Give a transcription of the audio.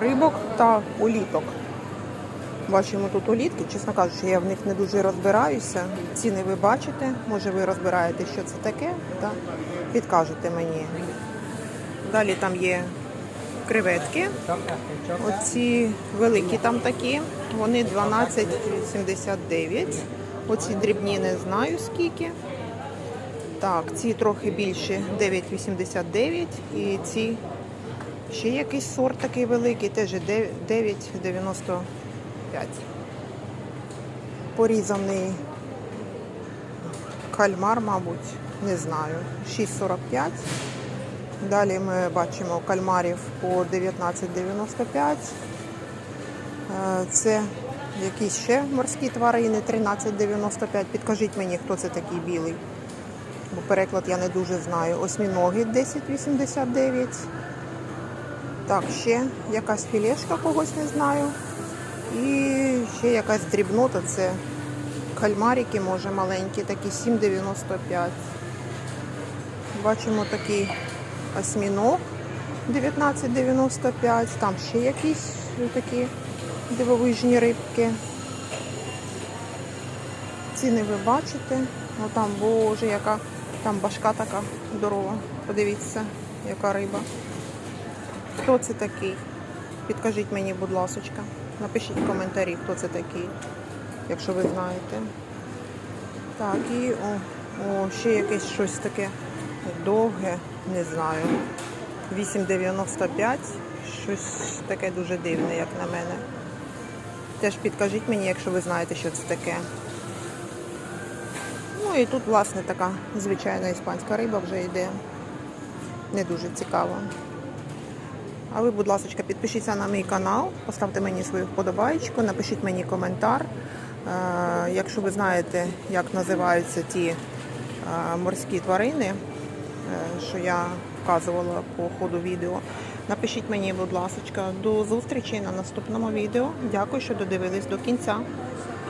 Рибок та уліток. Бачимо тут улітки, чесно кажучи, я в них не дуже розбираюся. Ціни ви бачите, може ви розбираєте, що це таке, та підкажете мені. Далі там є креветки. Оці великі там такі, вони 12,79. Оці дрібні не знаю скільки. Так, ці трохи більші 9,89 і ці ще якийсь сорт такий великий, теж 9,95. Порізаний кальмар, мабуть, не знаю, 6,45. Далі ми бачимо кальмарів по 19,95. Е, Це якісь ще морські тварини 13,95. Підкажіть мені, хто це такий білий. Бо переклад я не дуже знаю. Осьміноги 10,89. Так, ще якась філешка когось не знаю. І ще якась дрібнота, це кальмарики, може маленькі, такі 7,95. Бачимо такий осьміног 19,95. Там ще якісь такі дивовижні рибки. Ціни ви бачите. Ну там, боже, яка там башка така здорова. Подивіться, яка риба. Хто це такий? Підкажіть мені, будь ласочка. Напишіть в коментарі, хто це такий, якщо ви знаєте. Так, і о, о, ще якесь щось таке довге, не знаю. 8,95. Щось таке дуже дивне, як на мене. Теж підкажіть мені, якщо ви знаєте, що це таке. Ну і тут, власне, така звичайна іспанська риба вже йде. Не дуже цікаво. А ви, будь ласка, підпишіться на мій канал, поставте мені свою вподобайку, напишіть мені коментар. Е, Якщо ви знаєте, як називаються ті е, морські тварини, е, що я вказувала по ходу відео, напишіть мені, будь ласка, до зустрічі на наступному відео. Дякую, що додивились до кінця.